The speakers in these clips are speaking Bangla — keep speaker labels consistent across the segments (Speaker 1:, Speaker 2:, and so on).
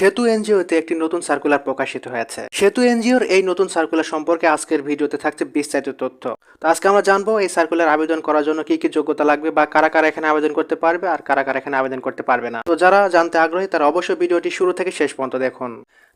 Speaker 1: সেতু এনজিওতে একটি নতুন সার্কুলার প্রকাশিত হয়েছে। সেতু এনজিওর এই নতুন সার্কুলার সম্পর্কে আজকের ভিডিওতে থাকছে বিস্তারিত তথ্য। তো আজকে আমরা জানব এই সার্কুলার আবেদন করার জন্য কি কি যোগ্যতা লাগবে বা কারা কারা এখানে আবেদন করতে পারবে আর কারা কারা এখানে আবেদন করতে পারবে না। তো যারা জানতে আগ্রহী তারা অবশ্যই ভিডিওটি শুরু থেকে শেষ পর্যন্ত দেখুন।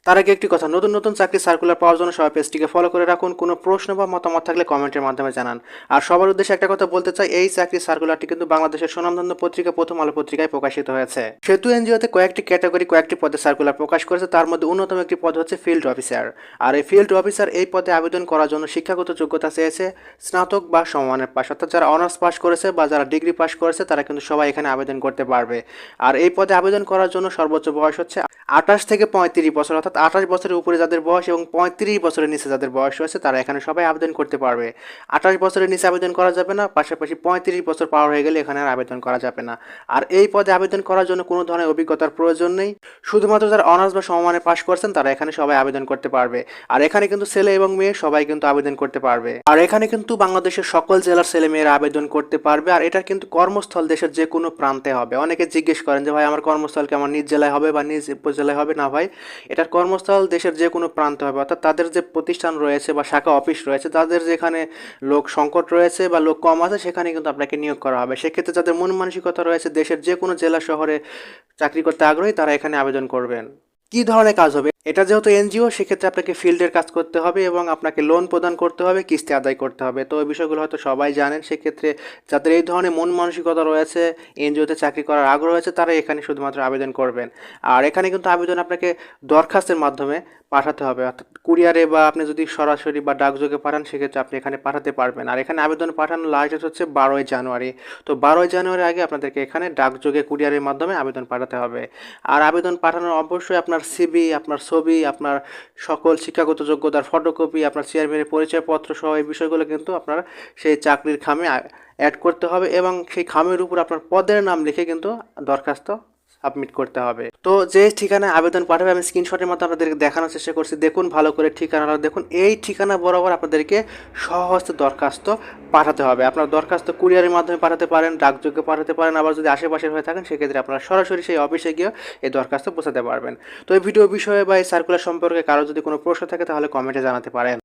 Speaker 1: তার আগে একটি কথা, নতুন নতুন চাকরি সার্কুলার পাওয়ার জন্য সবাই পেজটিকে ফলো করে রাখুন। কোনো প্রশ্ন বা মতামত থাকলে কমেন্টের মাধ্যমে জানান। আর সবার উদ্দেশ্যে একটা কথা বলতে চাই, এই চাকরি সার্কুলারটি কিন্তু বাংলাদেশের সুনামধন্য পত্রিকা, প্রথম আলো পত্রিকায় প্রকাশিত হয়েছে। সেতু এনজিওতে কয়েকটি ক্যাটাগরি কয়েকটি পদে সার্কুলার প্রকাশ করেছে। তার মধ্যে অন্যতম একটি পদ হচ্ছে ফিল্ড অফিসার আর এই ফিল্ড অফিসার এই পদে আবেদন করার জন্য শিক্ষাগত যোগ্যতা চেয়েছে স্নাতক বা সমমানের পাশ। অর্থাৎ যারা অনার্স পাশ করেছে বা যারা ডিগ্রি পাশ করেছে, তারা কিন্তু সবাই এখানে আবেদন করতে পারবে। আর এই পদে আবেদন করার জন্য সর্বোচ্চ বয়স হচ্ছে আঠাশ থেকে পঁয়ত্রিশ বছর। অর্থাৎ আঠাশ বছরের উপরে যাদের বয়স এবং পঁয়ত্রিশ বছরের নিচে যাদের বয়স রয়েছে, তারা এখানে সবাই আবেদন করতে পারবে। আঠাশ বছরের নিচে আবেদন করা যাবে না, পাশাপাশি পঁয়ত্রিশ বছর পার হয়ে গেলে এখানে আর আবেদন করা যাবে না। আর এই পদে আবেদন করার জন্য কোনো ধরনের অভিজ্ঞতার প্রয়োজন নেই। শুধুমাত্র যারা অনার্স বা সমমানে পাশ করছেন, তারা এখানে সবাই আবেদন করতে পারবে। আর এখানে কিন্তু ছেলে এবং মেয়ে সবাই কিন্তু আবেদন করতে পারবে। আর এখানে কিন্তু বাংলাদেশের সকল জেলার ছেলে মেয়েরা আবেদন করতে পারবে। আর এটা কিন্তু কর্মস্থল দেশের যে কোনো প্রান্তে হবে। অনেকে জিজ্ঞেস করেন যে, ভাই, আমার কর্মস্থল কি আমার নিজ জেলায় হবে বা নিজ উপজেলায় হবে? না, ভাই, এটার কর্মস্থল দেশের যে কোনো প্রান্ত হবে, অর্থাৎ তাদের যে প্রতিষ্ঠান রয়েছে বা শাখা অফিস রয়েছে, তাদের যেখানে লোক সংকট রয়েছে বা লোক কম আছে, সেখানে কিন্তু আপনাকে নিয়োগ করা হবে। সেক্ষেত্রে যাদের মন মানসিকতা রয়েছে, দেশের যে কোনো জেলা শহরে চাকরি করতে আগ্রহী, তারা এখানে আবেদন করবেন। কি ধরনের কাজ হবে? এটা যেহেতু এনজিও, সেক্ষেত্রে আপনাকে ফিল্ডের কাজ করতে হবে এবং আপনাকে লোন প্রদান করতে হবে, কিস্তি আদায় করতে হবে। তো এই বিষয়গুলো হয়তো সবাই জানেন, সেক্ষেত্রে যাদের এই ধরনের মন মানসিকতা রয়েছে, এনজিওতে চাকরি করার আগ্রহ রয়েছে তারা এখানে শুধুমাত্র আবেদন করবেন। আর এখানে কিন্তু আবেদন আপনাকে দরখাস্তের মাধ্যমে পাঠাতে হবে। অর্থাৎ কুরিয়ারে বা আপনি যদি সরাসরি বা ডাকযোগে পাঠান, সেক্ষেত্রে আপনি এখানে পাঠাতে পারবেন। আর এখানে আবেদন পাঠানোর লাস্ট ডেট হচ্ছে বারোই জানুয়ারি। তো বারোই জানুয়ারি আগে আপনাদেরকে এখানে ডাকযোগে, কুরিয়ারের মাধ্যমে আবেদন পাঠাতে হবে। আর আবেদন পাঠানোর অবশ্যই আপনার সিবি আপনার ছবি, আপনার সকল শিক্ষাগত যোগ্যতার ফটোকপি আপনার চেয়ারম্যানের পরিচয়পত্র সহ এই বিষয়গুলো কিন্তু আপনার সেই চাকরির খামে অ্যাড করতে হবে এবং সেই খামের উপর আপনার পদের নাম লিখে কিন্তু দরখাস্ত সাবমিট করতে হবে। তো যে ঠিকানায় আবেদন পাঠাবে, আমি স্ক্রিনশটের মতো আপনাদেরকে দেখানোর চেষ্টা করছি। দেখুন, ভালো করে ঠিকানাটা দেখুন, এই ঠিকানা বরাবর আপনাদেরকে সহস্তে দরখাস্ত পাঠাতে হবে। আপনার দরখাস্ত কুরিয়ারের মাধ্যমে পাঠাতে পারেন, ডাকযোগে পাঠাতে পারেন, আবার যদি আশেপাশের হয়ে থাকেন, সেক্ষেত্রে আপনারা সরাসরি সেই অফিসে গিয়ে এই দরখাস্ত পৌঁছাতে পারবেন। তো এই ভিডিও বিষয়ে বা এই সার্কুলার সম্পর্কে কারও যদি কোনো প্রশ্ন থাকে, তাহলে কমেন্টে জানাতে পারেন।